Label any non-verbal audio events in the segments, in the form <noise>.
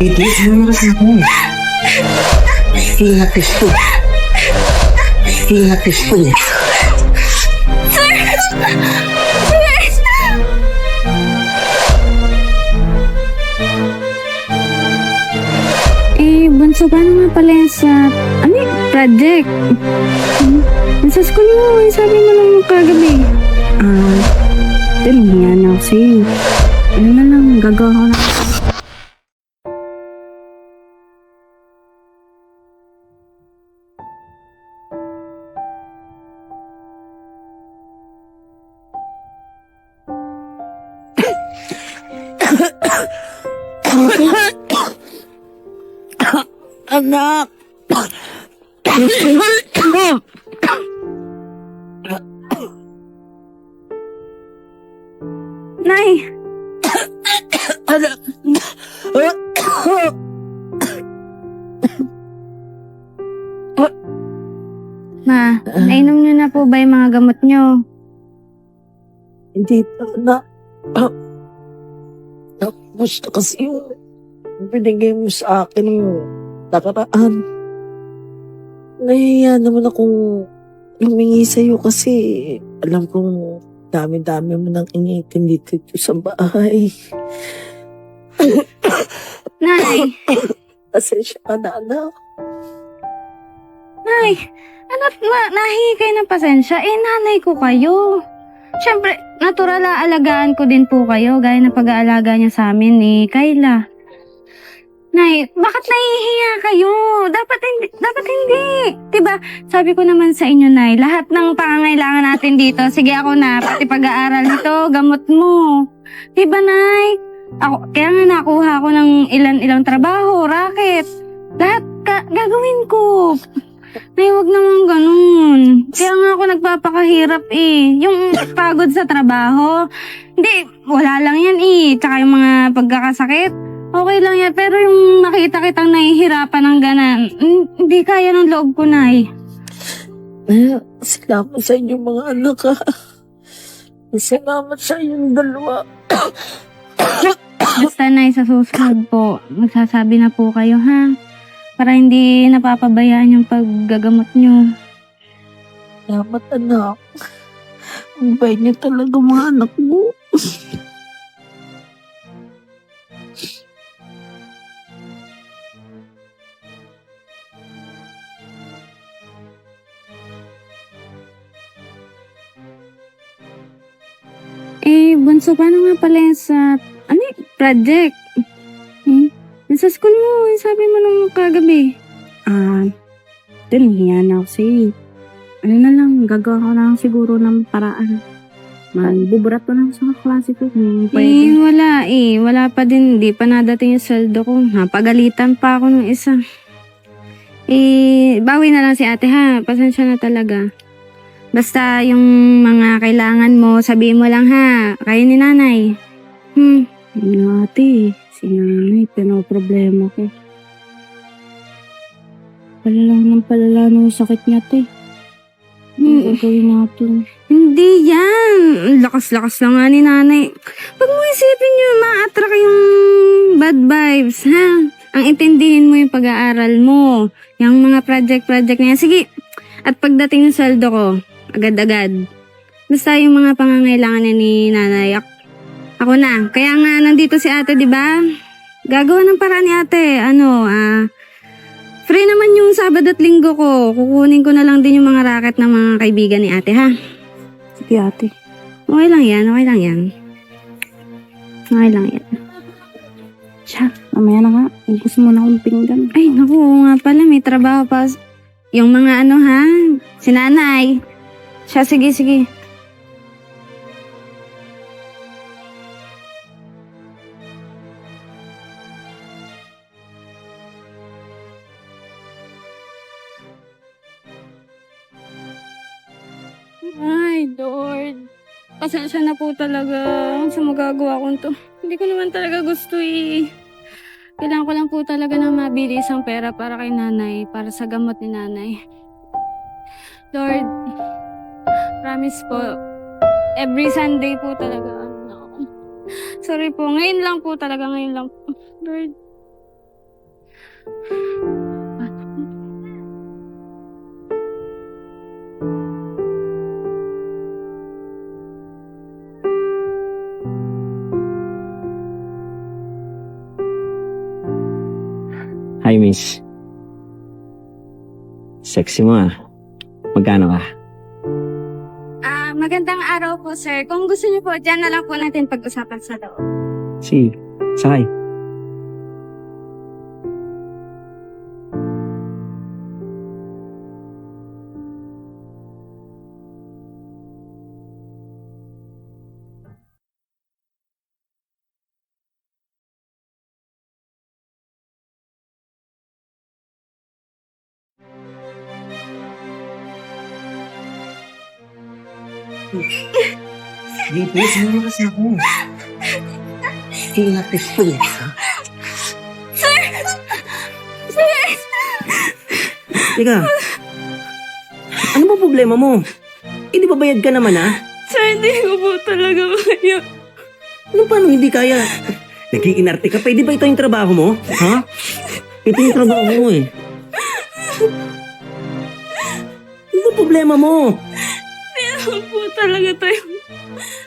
Itiis mo na ako. Ingat ito. Ingat ito. Eh, bunso, paano nga pala yan sa, ano yung project? Hmm? Nasa school mo, eh, sabi mo lang kagabi. Ah, dahil hiya na ako sa'yo. Ano na lang, gagawa ko na. Anak! Nay! Anak! Ma, nainom niyo na po ba yung mga gamot niyo? Hindi pa na. Ah, Tapos na kasi yung binigay mo sa akin yung nakaraan. Nahiya naman akong lumingi sa'yo kasi alam kong dami-dami mo nang initin dito sa bahay. <coughs> Nay! Pasensya ka na, anak. Nay! Ano, na, nahingi kayo ng pasensya? Eh, nanay ko kayo. Siyempre, natural aalagaan ko din po kayo, gaya ng pag-aalaga niya sa amin ni Kayla. Nay, bakit nahihiya kayo? Dapat hindi, dapat hindi. 'Di ba? Sabi ko naman sa inyo, Nay, lahat ng pangangailangan natin dito, sige ako na, pati pag-aaral nito, gamot mo. 'Di ba, Nay? Ako, kaya nga nakuha ko ng ilan-ilang trabaho, racket. Lahat ka, gagawin ko. Nay, wag naman ganun. Kaya nga ako nagpapakahirap eh. Yung pagod sa trabaho. Hindi, wala lang yan eh. Tsaka yung mga pagkakasakit. Okay lang yan. Pero yung nakita kitang nahihirapan ng ganan, hindi kaya ng loob ko, Nay. Eh, salamat sa inyong mga anak, ha. Salamat sa inyong dalawa. Basta, Nay, sa susunod po, magsasabi na po kayo, ha? Para hindi napapabayaan yung paggagamot nyo. Salamat, anak. Ang bait niyo talaga mga anak mo. Eh, bunso, paano nga pala yan sa, ano yung project? Nasa school mo, eh, sabi mo nung kagabi. Ah, dahil hiya na ako sa'yo. eh. Ano na lang, gagawa ko na lang siguro ng paraan. Magbuburat ko lang sa klase ko kung Eh, pwede. wala eh. Wala pa din. Di pa nadating yung sweldo ko. Napagalitan pa ako ng isa. Eh, bawi na lang si ate ha. Pasensya na talaga. Basta yung mga kailangan mo, sabihin mo lang ha. Kaya ni nanay. Hmm. Ate, si nanay, problema ko. Palalang ng palala ng sakit niya, te. Ano Mm. gagawin natin? Hindi yan. Ang Lakas-lakas lang nga ni nanay. Pag mo isipin nyo, ma-attract yung bad vibes, ha? Ang intindihin mo yung pag-aaral mo. Yung mga project-project na yan. Sige. At pagdating ng sweldo ko, agad-agad. Basta yung mga pangangailangan ni nanay, ak- ako na. Kaya nga, nandito si ate, di ba? Gagawa ng paraan ni ate. Ano, ah... free naman yung Sabado at Linggo ko. Kukunin ko na lang din yung mga racket ng mga kaibigan ni ate, ha? Sige ate. Okay lang yan, okay lang yan. Okay lang yan. Siya, mamaya na nga. Gusto mo na akong pinggan. Ay, naku, oo nga pala, may trabaho pa. Yung mga ano ha, si nanay. Siya, sige, sige. Pasensya na po talaga sa magagawa ko to. Hindi ko naman talaga gusto eh. Kailangan ko lang po talaga na mabili isang pera para kay nanay, para sa gamot ni nanay. Lord, promise po, every Sunday po talaga. ako. Sorry po, ngayon lang po talaga, ngayon lang po. Lord, miss. Sexy mo ah. Magkano ka? Ah, magandang araw po, sir. Kung gusto niyo po, dyan na lang po natin pag-usapan sa loob. Si, sakay. Hindi po, sino kasi ako? Tingnan ko po. Teka. Ano ba problema mo? Eh, di ba bayad ka naman, ha? Sir, hindi ko po talaga kaya. Ano paano hindi kaya? Nag-iinarte ka pa, eh, di ba ito yung trabaho mo? Ha? Ito yung trabaho mo, eh. Ano ba problema mo? Talaga ito yung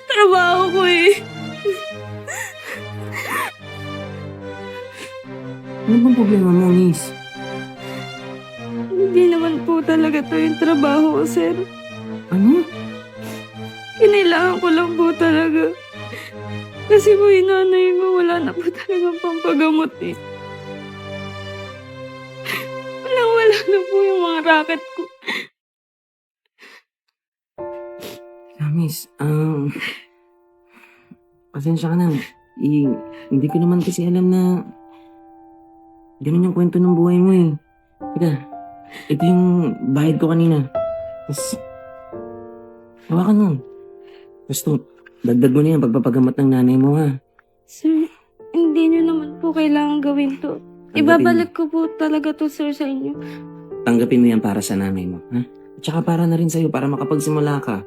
trabaho ko eh. Ano bang problema mo, miss? Hindi naman po talaga ito yung trabaho ko, sir. Ano? Kinailangan ko lang po talaga. Kasi po yung nanay ko, wala na po talaga pampagamot eh. Walang wala na po yung mga racket ko. Miss, um... pasensya ka na. Eh, hindi ko naman kasi alam na... Ganun yung kwento ng buhay mo, eh. Teka, ito yung bayad ko kanina. Tapos, hawakan mo. Basta, dagdag mo na yan pagpapagamot ng nanay mo, ha? Sir, hindi nyo naman po kailangan gawin to. Ibabalik ko po talaga to, sir, sa inyo. Tanggapin mo yan para sa nanay mo, ha? At saka para na rin sa'yo, para makapagsimula ka.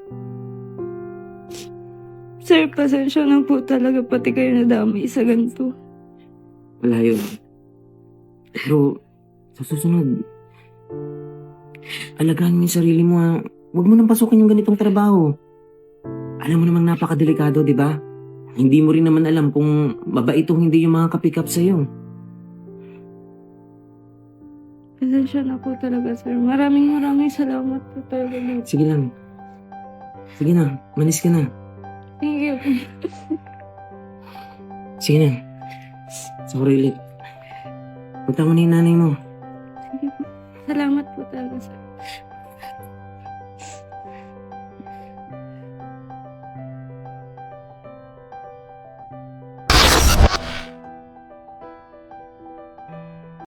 Sir, pasensya na po talaga pati kayo nadamay sa ganito. Wala yun. Pero, sa susunod, alagaan mo yung sarili mo ha. Huwag mo nang pasukin yung ganitong trabaho. Alam mo namang napakadelikado, di ba? Hindi mo rin naman alam kung mabait o hindi yung mga kapikap sa'yo. Pasensya na po talaga, sir. Maraming maraming salamat po talaga. Sige lang. Sige na, manis ka na. <laughs> Sige na. Sorry ulit. Punta mo na yung nanay mo. Salamat po talaga, sir.